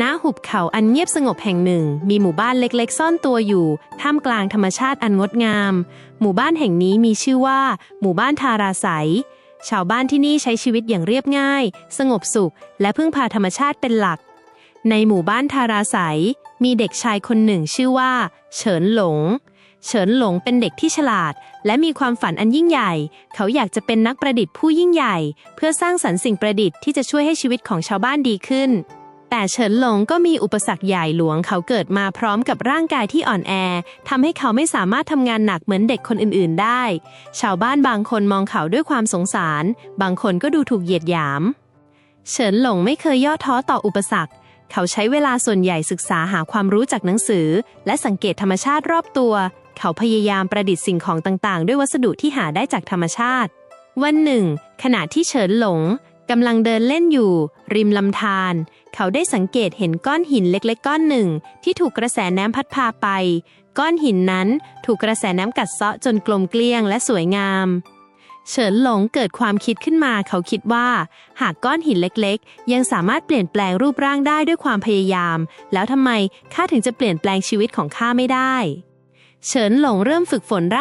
ณหุบเขาอันเงียบสงบแห่งหนึ่ง มีหมู่บ้านเล็กๆ ซ่อนตัวอยู่ ท่ามกลางธรรมชาติอันงดงาม หมู่บ้านแห่งนี้มีชื่อว่า หมู่บ้านทาราไสยชาวบ้านที่นี่ใช้ชีวิตอย่างเรียบง่าย สงบสุข และพึ่งพาธรรมชาติเป็นหลัก ในหมู่บ้านทาราไสยมีเด็กชายคนหนึ่งชื่อว่า เฉินหลง เฉินหลงเป็นเด็กที่ฉลาด และมีความฝันอันยิ่งใหญ่ เขาอยากจะเป็นนักประดิษฐ์ผู้ยิ่งใหญ่ เพื่อสร้างสรรค์สิ่งประดิษฐ์ที่จะช่วยให้ชีวิตของชาวบ้านดีขึ้น แต่เฉินหลงก็มีอุปสรรคใหญ่หลวงเขาเกิดมาพร้อมกับร่างกายที่อ่อนแอทำให้เขาไม่สามารถทำงานหนักเหมือนเด็กคนอื่นๆได้ ชาวบ้านบางคนมองเขาด้วยความสงสาร บางคนก็ดูถูกเหยียดหยาม เฉินหลงไม่เคยย่อท้อต่ออุปสรรค เขาใช้เวลาส่วนใหญ่ศึกษาหาความรู้จากหนังสือ และสังเกตธรรมชาติรอบตัว เขาพยายามประดิษฐ์สิ่งของต่างๆ ด้วยวัสดุที่หาได้จากธรรมชาติ วันหนึ่ง ขณะที่เฉินหลง กำลังเดินเล่นอยู่ ริมลำธารเขาได้สังเกตเห็นก้อนหินเล็กๆ ก้อนหนึ่ง ที่ถูกกระแสน้ำพัดพาไป ก้อนหินนั้นถูกกระแสน้ำกัดเซาะจนกลมเกลี้ยงและสวยงาม เฉินหลงเกิดความคิดขึ้นมา เขาคิดว่า หากก้อนหินเล็กๆ ยังสามารถเปลี่ยนแปลงรูปร่างได้ด้วยความพยายาม แล้วทำไมข้าถึงจะเปลี่ยนแปลงชีวิตของข้าไม่ได้ เฉินหลงเริ่มฝึกฝนร่าง